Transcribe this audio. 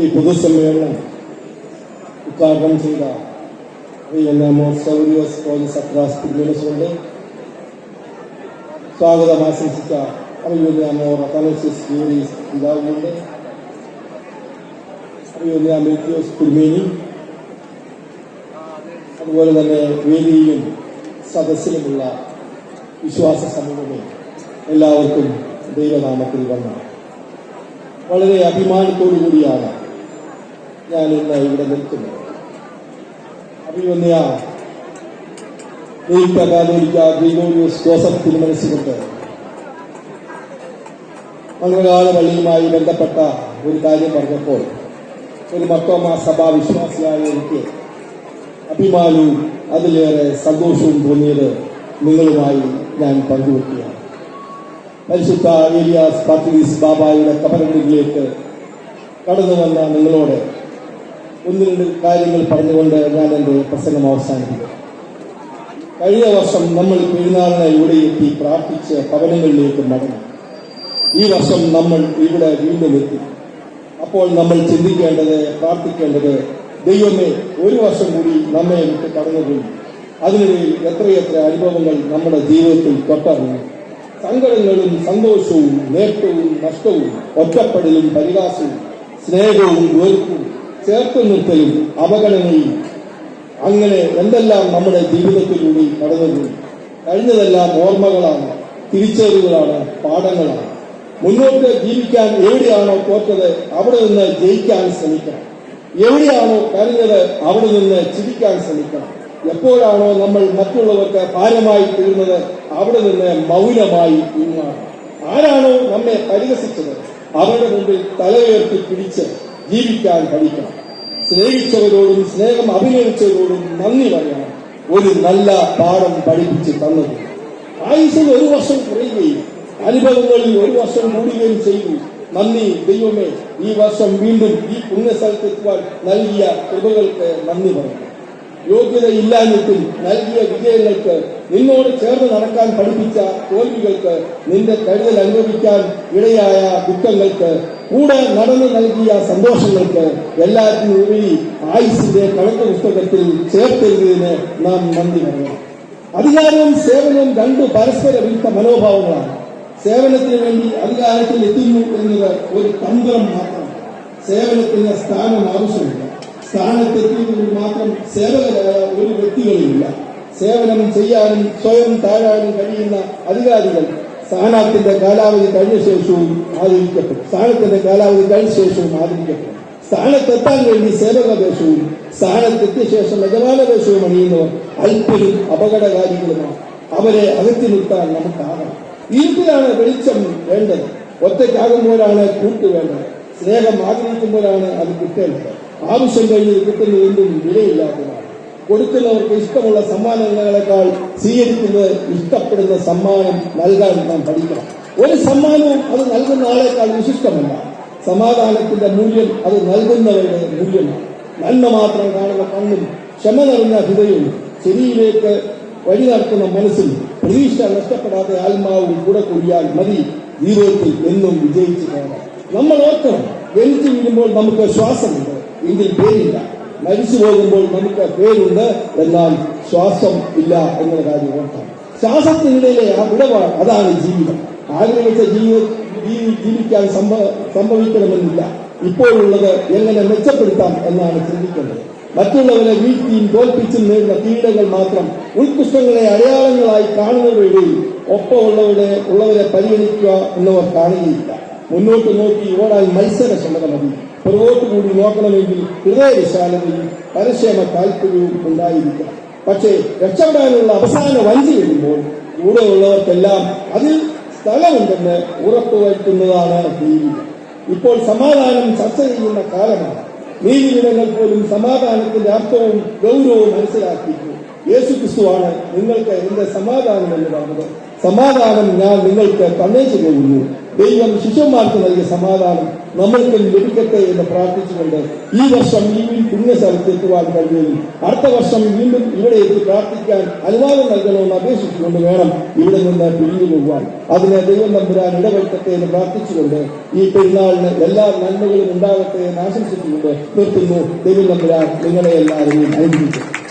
ഈ പൊതുസമ്മേളനം ഉദ്ഘാടനം ചെയ്ത അറിയുന്ന സൗരിയസ് പോലീസ് അക്രാസ് തിരുമനസുകൊണ്ട് സ്വാഗതം ആശംസിച്ച അറിയുന്ന മോർ അത്തനസിസ് ജൂറീസ് മെത്യോസ് കുരുമേനി. അതുപോലെ തന്നെ വേദിയിലും സദസ്സിലുമുള്ള വിശ്വാസ സമൂഹമേ എല്ലാവർക്കും ദൈവനാമത്തിൽ വന്ന. വളരെ അഭിമാനത്തോടു കൂടിയാണ് ഞാൻ ഇന്ന് ഇവിടെ നിൽക്കുന്നത് അഭിമന്യ കാതോലിക്ക ജോസഫ് തിരുമനസുകൊണ്ട് മംഗളകാല പള്ളിയുമായി ബന്ധപ്പെട്ട ഒരു കാര്യം പറഞ്ഞപ്പോൾ ഒരു മത്തോമ സഭാ വിശ്വാസിയായ എനിക്ക് അഭിമാനവും അതിലേറെ സന്തോഷവും തോന്നിയത് നിങ്ങളുമായി ഞാൻ പങ്കുവെക്കുകയാണ്. പരിശുദ്ധ ഏലിയാസ് പാർട്ടി ബാബായുടെ കബരങ്ങളിലേക്ക് കടന്നു വന്ന നിങ്ങളോട് ഒന്ന് രണ്ട് കാര്യങ്ങൾ പറഞ്ഞുകൊണ്ട് ഞാൻ എന്റെ പ്രസംഗം അവസാനിപ്പിക്കും കഴിഞ്ഞ വർഷം നമ്മൾ പെരുന്നാളിനെ ഇവിടെ എത്തി പ്രാർത്ഥിച്ച് ഭവനങ്ങളിലേക്ക് മടങ്ങി. ഈ വർഷം നമ്മൾ ഇവിടെ വീണ്ടും എത്തി. അപ്പോൾ നമ്മൾ ചിന്തിക്കേണ്ടത് പ്രാർത്ഥിക്കേണ്ടത് ദൈവമേ ഒരു വർഷം കൂടി നമ്മെ വിട്ട് കടന്നുപോയി അതിനിടയിൽ എത്രയെത്ര അനുഭവങ്ങൾ നമ്മുടെ ജീവിതത്തിൽ തൊട്ടറിഞ്ഞു. സങ്കടങ്ങളും സന്തോഷവും നേട്ടവും നഷ്ടവും ഒറ്റപ്പെടലും പരിഹാസവും സ്നേഹവും വെറുപ്പും ചേർത്ത് നിർത്തലും അപകടങ്ങളും അങ്ങനെ എന്തെല്ലാം നമ്മുടെ ജീവിതത്തിലൂടെ നടന്നു കഴിഞ്ഞതെല്ലാം ഓർമ്മകളാണ് തിരിച്ചറിവുകളാണ് പാഠങ്ങളാണ്. മുന്നോട്ട് ജീവിക്കാൻ എവിടെയാണോ തോറ്റത് അവിടെ നിന്ന് ജയിക്കാൻ ശ്രമിക്കണം. എവിടെയാണോ കരഞ്ഞത് അവിടെ നിന്ന് ചിരിക്കാൻ ശ്രമിക്കണം. എപ്പോഴാണോ നമ്മൾ മറ്റുള്ളവർക്ക് ഭാരമായി തീർന്നത് അവിടെ നിന്ന് മൗനമായി പിന്മാറണം ആരാണോ നമ്മെ പരിഹസിച്ചത്? അവരുടെ മുമ്പിൽ തലയുയർത്തി പിടിച്ച് ജീവിക്കാൻ പഠിക്കണം. സ്നേഹിച്ചവരോടും സ്നേഹം അഭിനയിച്ചവരോടും നന്ദി പറയണം. ഒരു നല്ല പാഠം പഠിപ്പിച്ച് തന്നത്. ആയുസിൽ ഒരു വർഷം കുറയുകയും അനുഭവങ്ങളിൽ ഒരു വർഷം കൂടുകയും ചെയ്തു. നന്ദി ദൈവമേ ഈ വർഷം വീണ്ടും ഈ പുണ്യസ്ഥലത്തെത്തുവാൻ നൽകിയ കൃപകൾക്ക് നന്ദി പറയണം യോഗ്യതയില്ലാഞ്ഞിട്ടും നൽകിയ വിജയങ്ങൾക്ക് നിന്നോട് ചേർന്ന് നടക്കാൻ പഠിപ്പിച്ച തോൽവികൾക്ക് നിന്റെ കരുതൽ അനുഭവിക്കാൻ ഇടയായ ദുഃഖങ്ങൾക്ക് കൂടെ നടന്നു നൽകിയ സന്തോഷങ്ങൾക്ക് എല്ലാത്തിനും ഉപരി ആയുസിന്റെ കണക്ക് പുസ്തകത്തിൽ ചേർത്തെഴുതിയതിന് നാം നന്ദി പറയണം അധികാരവും സേവനവും രണ്ട് പരസ്പര വിരുദ്ധ മനോഭാവങ്ങളാണ് സേവനത്തിന് വേണ്ടി അധികാരത്തിൽ എത്തുന്നു എന്നത് ഒരു തന്ത്രം മാത്രം സേവനത്തിന് സ്ഥാനം ആവശ്യമില്ല സ്ഥാനത്തെത്തിയതുകൊണ്ട് മാത്രം സേവകരായ ഒരു വ്യക്തികളില്ല സേവനം ചെയ്യാനും സ്വയം താഴാനും കഴിയുന്ന അധികാരികൾ സ്ഥാനത്തിന്റെ കാലാവധി കഴിഞ്ഞ ശേഷവും ആദരിക്കപ്പെടും. സ്ഥാനത്തിന്റെ കാലാവധി കഴിഞ്ഞ ശേഷവും ആദരിക്കപ്പെടും. സ്ഥാനത്തെത്താൻ വേണ്ടി സേവകവേഷവും സ്ഥാനത്തെത്തിയ ശേഷം യജമാനവേഷവും അണിയുന്നവർ അല്പരും അപകടകാരികളുമാണ്. അവരെ അകറ്റി നിർത്താൻ നമുക്കാകണം ഇരുട്ടിലാണ് വെളിച്ചം വേണ്ടത്. ഒറ്റയ്ക്കാകുമ്പോഴാണ് കൂട്ട് വേണ്ടത്. സ്നേഹം ആഗ്രഹിക്കുമ്പോഴാണ് അത് കിട്ടേണ്ടത്. ആവശ്യം കഴിഞ്ഞ് കിട്ടുന്നതെന്തും വിലയില്ലാത്തതാണ്. കൊടുക്കുന്നവർക്ക് ഇഷ്ടമുള്ള സമ്മാനങ്ങളെക്കാൾ സ്വീകരിക്കുന്നത് ഇഷ്ടപ്പെടുന്ന സമ്മാനം നൽകാൻ നാം പഠിക്കണം. ഒരു സമ്മാനവും അത് നൽകുന്ന ആളെക്കാൾ വിശിഷ്ടമല്ല. സമാധാനത്തിന്റെ മൂല്യം അത് നൽകുന്നവരുടെ മൂല്യമാണ്. നന്മ മാത്രം കാണുന്ന കണ്ണും ക്ഷമ നിറഞ്ഞ ഹൃദയവും ശരിയിലേക്ക് വഴി നടത്തുന്ന മനസ്സിൽ പ്രതീക്ഷ നഷ്ടപ്പെടാതെ ആത്മാവും കൂടെ കൂടിയാൽ മതി. ജീവിതത്തിൽ എന്നും വിജയിച്ചു പോകാം നമ്മൾ ഓർക്കണം ജനിച്ചു വീഴുമ്പോൾ നമുക്ക് ശ്വാസമുണ്ട്. എങ്കിൽ പേരില്ല. മരിച്ചു പോകുമ്പോൾ നമുക്ക് പേരുണ്ട് എന്നാൽ ശ്വാസം ഇല്ല എന്നുള്ള കാര്യം ഓർക്കാം ശ്വാസത്തിനിടയിലെ ആ വിടവാണ് അതാണ് ജീവിതം. ആഗ്രഹിച്ച ജീവിത ജീവിക്കാൻ സംഭ- സംഭവിക്കണമെന്നില്ല. ഇപ്പോഴുള്ളത് എങ്ങനെ മെച്ചപ്പെടുത്താം എന്നാണ് ചിന്തിക്കേണ്ടത്. മറ്റുള്ളവരെ വീഴ്ത്തിയും തോൽപ്പിച്ചും നേടുന്ന കീടങ്ങൾ മാത്രം ഉത്കൃഷ്ടങ്ങളെ അടയാളങ്ങളായി കാണുന്നവരുടെ ഒപ്പമുള്ളവരെ ഉള്ളവരെ പരിഗണിക്കുക എന്നവർ കാണുകയില്ല. മുന്നോട്ട് നോക്കി ഓടാൻ മത്സരക്ഷമത മതി. പുറകോട്ട് കൂടി നോക്കണമെങ്കിൽ ഹൃദയവിശാലതയും പരക്ഷേമ താല്പര്യവും ഉണ്ടായിരിക്കണം പക്ഷേ രക്ഷപ്പെടാനുള്ള അവസാന വഞ്ചി വരുമ്പോൾ കൂടെയുള്ളവർക്കെല്ലാം അതിൽ സ്ഥലമുണ്ടെന്ന് ഉറപ്പുവരുത്തുന്നതാണ് നീതി ഇപ്പോൾ സമാധാനം ചർച്ച ചെയ്യുന്ന കാലമാണ്. നീതിയിടങ്ങൾ പോലും സമാധാനത്തിന്റെ അർത്ഥവും ഗൗരവവും മനസ്സിലാക്കിയിരുന്നു യേശു ക്രിസ്തുവാണ് നിങ്ങൾക്ക് എന്റെ സമാധാനം എന്ന് പറഞ്ഞത്. സമാധാനം ഞാൻ നിങ്ങൾക്ക് തന്നേച്ചു പോകുന്നു. ദൈവം ശിഷ്യന്മാർക്ക് നൽകിയ സമാധാനം നമ്മൾക്ക് ലഭിക്കട്ടെ എന്ന് പ്രാർത്ഥിച്ചുകൊണ്ട് ഈ വർഷം ഈ പുണ്യസ്ഥലത്ത് എത്തുവാൻ കഴിയും അടുത്ത വർഷം വീണ്ടും ഇവിടെ എത്തി പ്രാർത്ഥിക്കാൻ അനുവാദം നൽകണമെന്ന് അപേക്ഷിച്ചുകൊണ്ട് വേണം ഇവിടെ നിന്ന് പിരിഞ്ഞു പോകുവാൻ. അതിനെ ദൈവം നമ്പുരാൻ ഇടപെടുത്തട്ടെ എന്ന് പ്രാർത്ഥിച്ചുകൊണ്ട് ഈ പെരുന്നാളിന് എല്ലാ നന്മകളും ഉണ്ടാകട്ടെ എന്ന് ആശംസിച്ചുകൊണ്ട് നിർത്തുന്നു. ദൈവം നമ്പുരാൻ നിങ്ങളെ എല്ലാവരെയും അനുഭവിക്കും